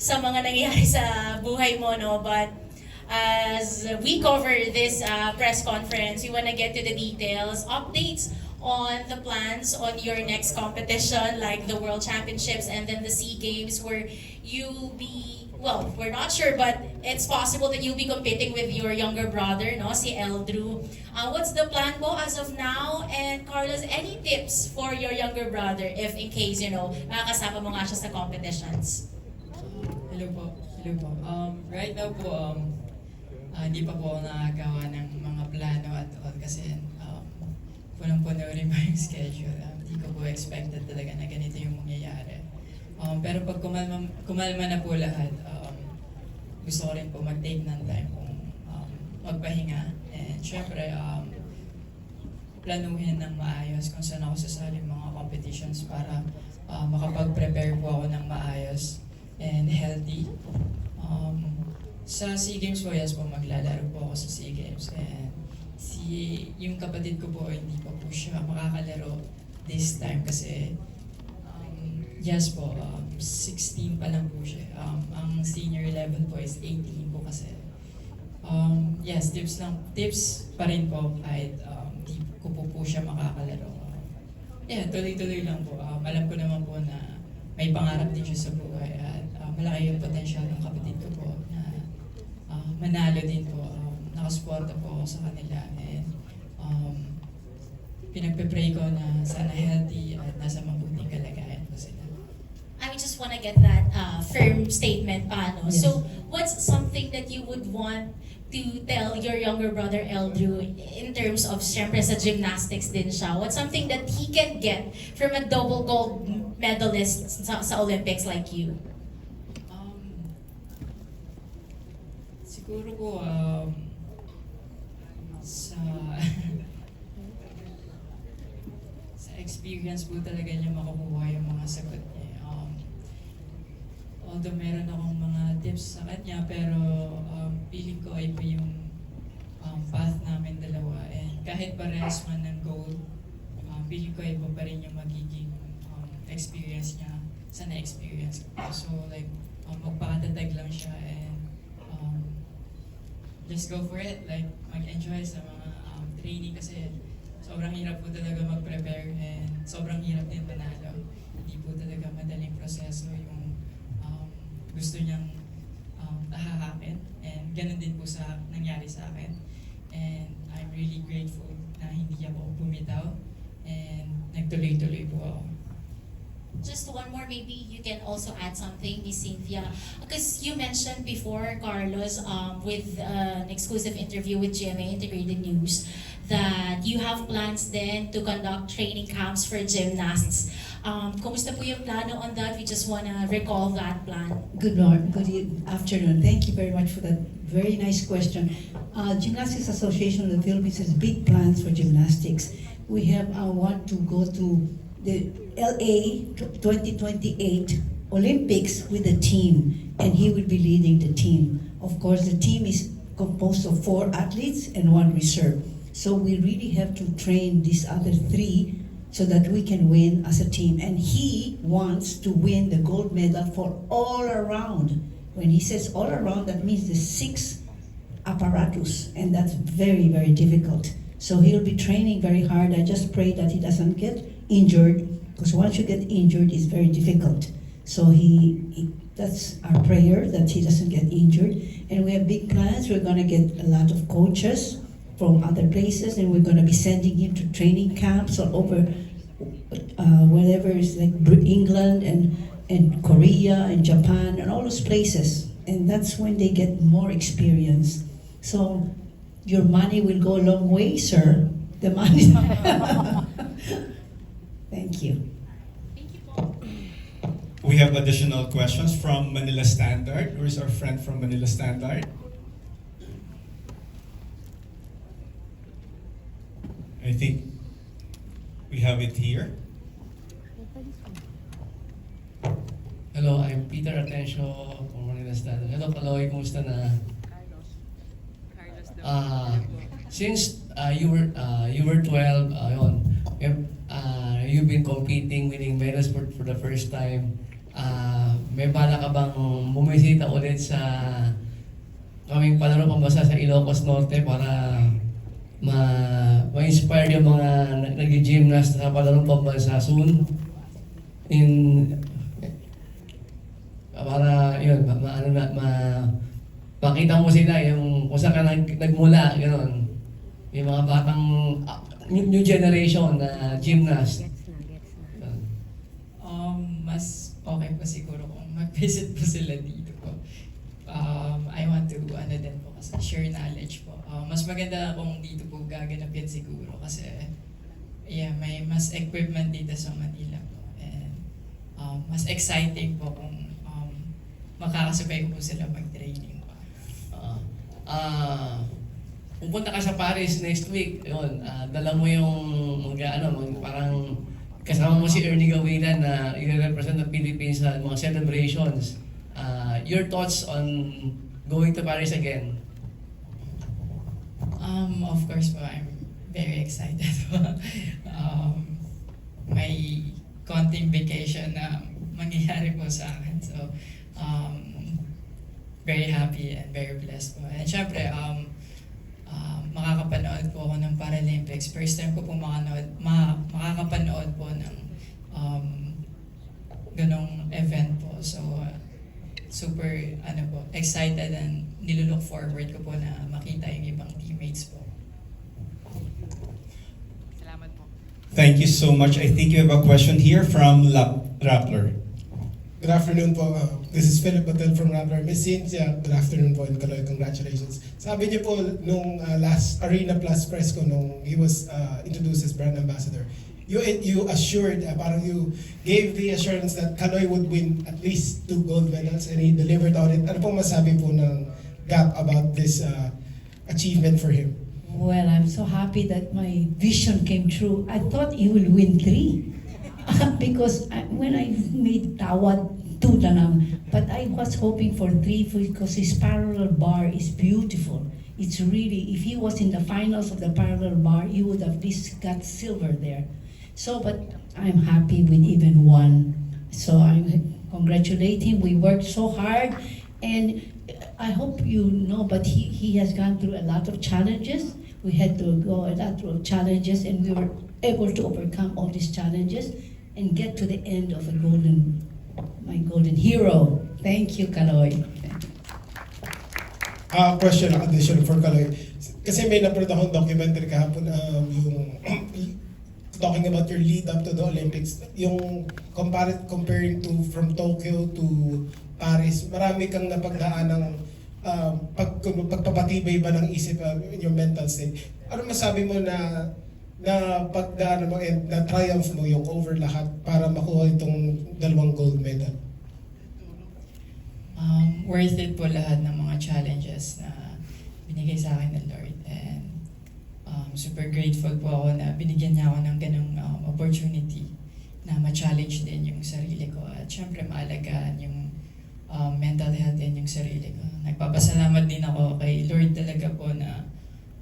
sa mga nangyayari sa buhay mo, no? But as we cover this uh, press conference, we want to get to the details, updates on the plans on your next competition, like the World Championships and then the SEA Games, where you'll be, well, we're not sure, but it's possible that you'll be competing with your younger brother, no, si Eldrew. Uh, what's the plan po as of now? And Carlos, any tips for your younger brother if in case, you know, makakasama mo nga siya sa competitions? Hello po. Hello po. Um, right now po, um, ah, hindi pa po ako nakagawa ng mga plano at all kasi um, punong-puno rin po yung schedule. Um, Hindi ko po expected talaga na ganito yung mangyayari. Um, pero pag kumalma, kumalma na po lahat, um, gusto ko rin po mag-take ng time kung um, magpahinga. And syempre, um, planuhin ng maayos kung saan ako sasali mga competitions para ah, makapag-prepare po ako ng maayos and healthy. Um, sa SEA Games po, yes po, maglalaro po ako sa SEA Games. And si, yung kapatid ko po, hindi pa po siya makakalaro this time kasi um, yes po, um, 16 pa lang po siya. Um, ang senior level po is 18 po kasi. Um, yes, tips lang. Tips pa rin po kahit um, di ko po po siya makakalaro. Yeah, tuloy-tuloy lang po. Um, alam ko naman po na may pangarap din siya sa buhay at uh, malaki yung potensyal ng kapatid ko po na uh, manalo din po. Um, nakasuporta po ako sa kanila and um, pinagpe-pray ko na sana healthy at nasa mabuting kalagayan po sila. I just want to get that uh, firm statement pa, no? Yes. So, what's something that you would want to tell your younger brother Eldrew in terms of, syempre sa gymnastics din siya, what's something that he can get from a double gold medalist sa, sa Olympics like you? Um, siguro po, um, sa sa experience po talaga niya makukuha yung mga sagot niya. Um, although meron akong mga tips sa kanya, pero um, feeling ko ay pa yung um, path namin dalawa. And kahit parehas man ng goal, um, feeling ko iba pa rin yung magiging um, experience niya sa na-experience ko. So like, um, magpakatatag lang siya and just go for it. Like, mag-enjoy sa mga um, training kasi sobrang hirap po talaga mag-prepare and sobrang hirap din manalo. Hindi po talaga madaling proseso yung um, gusto niyang um, tahahakin and ganun din po sa nangyari sa akin. And I'm really grateful na hindi ako bumitaw and nagtuloy-tuloy po ako. Just one more, maybe you can also add something, Miss Cynthia. Because you mentioned before, Carlos, um, with uh, an exclusive interview with GMA Integrated News, that you have plans then to conduct training camps for gymnasts. Um, po yung plano on that? We just wanna recall that plan. Good morning, good afternoon. Thank you very much for that very nice question. Uh, Gymnastics Association of the Philippines has big plans for gymnastics. We have uh, want to go to the LA 2028 Olympics with a team, and he will be leading the team. Of course, the team is composed of four athletes and one reserve. So we really have to train these other three so that we can win as a team. And he wants to win the gold medal for all around. When he says all around, that means the six apparatus, and that's very, very difficult. So he'll be training very hard. I just pray that he doesn't get injured, because once you get injured, it's very difficult. So he, he that's our prayer that he doesn't get injured. And we have big plans. We're going to get a lot of coaches from other places, and we're going to be sending him to training camps all over, uh, wherever is like England and and Korea and Japan and all those places. And that's when they get more experience. So your money will go a long way, sir. The money. Thank you. Thank you po. We have additional questions from Manila Standard. Where is our friend from Manila Standard? I think we have it here. Hello, I'm Peter Atencio from Manila Standard. Hello, Kaloy, kumusta na? Ah, since uh, you were uh, you were 12, uh, yun, yun, uh, you've been competing, winning medals for, for the first time. Uh, may bala ka bang bumisita ulit sa kaming palaro pambasa sa Ilocos Norte para ma ma-inspire yung mga nag- nag-gymnast sa palaro pambansa soon? In para yun, ma, ano na, ma, makita mo sila yung kung saan ka nag, nagmula, gano'n. Yung mga batang ah, new generation na gymnast. Yun. Um, mas okay po siguro kung mag-visit po sila dito po. Um, I want to, ano din po, kasi share knowledge po. Um, mas maganda kung dito po gaganapin siguro kasi yeah, may mas equipment dito sa Manila po. And um, mas exciting po kung um, makakasabay ko po sila mag-training pa. Ah, ah, pupunta ka sa Paris next week, yun, ah, dala mo yung mga ano, mga parang kasama mo si Ernie Gawilan na i-represent ng Philippines sa mga celebrations. Ah, your thoughts on going to Paris again? Um, of course po, I'm very excited um, may konting vacation na mangyayari po sa akin. So, um, very happy and very blessed po. And syempre, um, um, makakapanood po ako ng Paralympics. First time ko po makanood, ma makakapanood po ng um, ganong event po. So, uh, super ano po, excited and nilulook forward ko po na makita yung ibang teammates po. Salamat po. Thank you so much. I think you have a question here from Lap- Rappler. Good afternoon po. This is Philip Batel from Rappler. Miss Cynthia, good afternoon po and Kaloy, congratulations. Sabi niyo po nung uh, last Arena Plus press ko nung he was uh, introduced as brand ambassador, you you assured, uh, parang you gave the assurance that Kaloy would win at least two gold medals and he delivered on it. Ano pong masabi po ng Gap about this uh, achievement for him? Well, I'm so happy that my vision came true. I thought he will win three. because I, when I made Tawad, But I was hoping for three because his parallel bar is beautiful. It's really, if he was in the finals of the parallel bar, he would have at least got silver there. So, but I'm happy with even one. So I'm congratulating. We worked so hard, and I hope you know, but he, he has gone through a lot of challenges. We had to go a lot of challenges, and we were able to overcome all these challenges and get to the end of a golden, my golden hero. Thank you, Kaloy. Ah, question, addition for Kaloy. Kasi may napanood akong documentary kahapon um, yung talking about your lead up to the Olympics. Yung compare, comparing to from Tokyo to Paris, marami kang napagdaan ng um, pag, pagpapatibay ba ng isip uh, your mental state. Ano masabi mo na na pagdaan mo and na triumph mo yung over lahat para makuha itong dalawang gold medal? um, worth it po lahat ng mga challenges na binigay sa akin ng Lord. And um, super grateful po ako na binigyan niya ako ng ganong um, opportunity na ma-challenge din yung sarili ko. At syempre maalagaan yung um, mental health din yung sarili ko. Nagpapasalamat din ako kay Lord talaga po na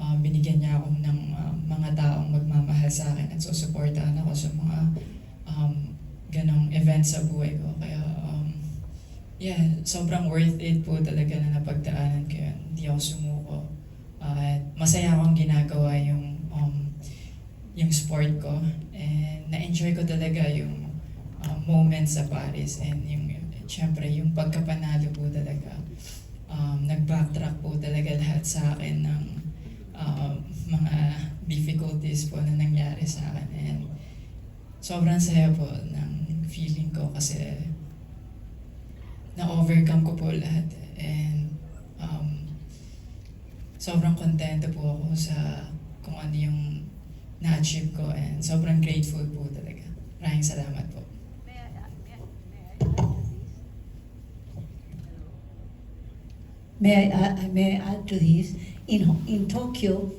um, binigyan niya ako ng um, mga taong magmamahal sa akin at susuportahan ako sa mga um, ganong events sa buhay ko. Kaya um, Yeah, sobrang worth it po talaga na napagdaanan ko yun. Hindi ako sumuko. Uh, at masaya akong ginagawa yung um, yung sport ko. And na-enjoy ko talaga yung um, moments sa Paris. And yung, syempre, yung pagkapanalo po talaga. Um, nag-backtrack po talaga lahat sa akin ng um, mga difficulties po na nangyari sa akin. And sobrang saya po ng feeling ko kasi na-overcome ko po lahat. And um, sobrang kontento po ako sa kung ano yung na-achieve ko and sobrang grateful po talaga. Maraming salamat po. May I, add- may I add to this? In, in Tokyo,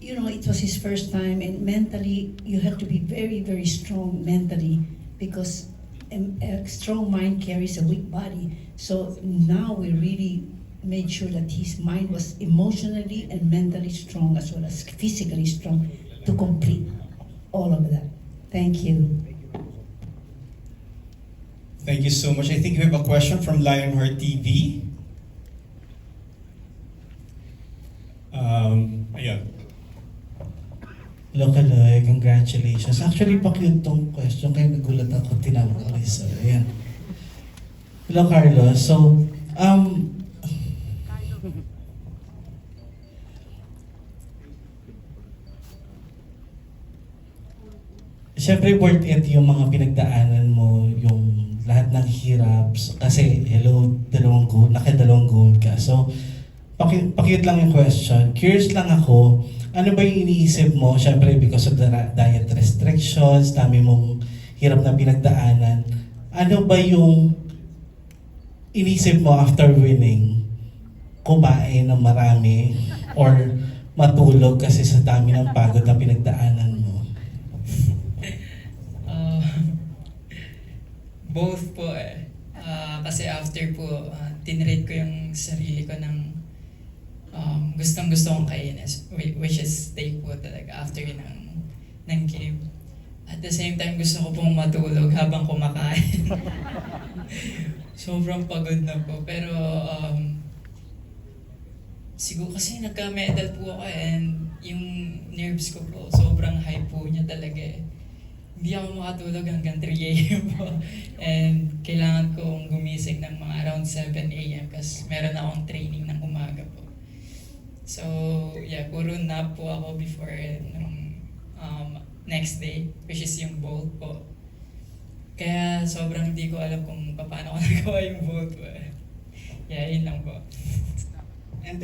you know, it was his first time, and mentally, you have to be very, very strong mentally because a, strong mind carries a weak body. So now we really made sure that his mind was emotionally and mentally strong as well as physically strong to complete all of that. Thank you. Thank you so much. I think we have a question from Lionheart TV. Um, ayan. Hello, Kaloy. Congratulations. Actually, pa-cute tong question kaya nagulat ako. Tinawag ni Sir. Ayan. Hello, Carlos. So, um, Siyempre, worth it yung mga pinagdaanan mo, yung lahat ng hirap. Kasi, hello, dalawang gold, nakadalawang gold ka. So, paki, pakiyot lang yung question. Curious lang ako, ano ba yung iniisip mo? Siyempre, because of the diet restrictions, dami mong hirap na pinagdaanan. Ano ba yung iniisip mo after winning? Kumain ng marami or matulog kasi sa dami ng pagod na pinagdaanan mo? Uh, both po eh. Ah, kasi after po, uh, tinrate ko yung sarili ko ng um, gustong gusto kong kainin, whi- which is steak po talaga after ng, ng game. At the same time, gusto ko pong matulog habang kumakain. Sobrang pagod na po. Pero um, siguro kasi nagka-medal po ako eh, and yung nerves ko po, sobrang high po niya talaga eh hindi ako makatulog hanggang 3 a.m. po. And kailangan kong gumising ng mga around 7 a.m. kasi meron akong training ng umaga po. So, yeah, puro nap po ako before nung um, next day, which is yung bolt po. Kaya sobrang hindi ko alam kung paano ko nagawa yung bolt po. Yeah, yun lang po. And,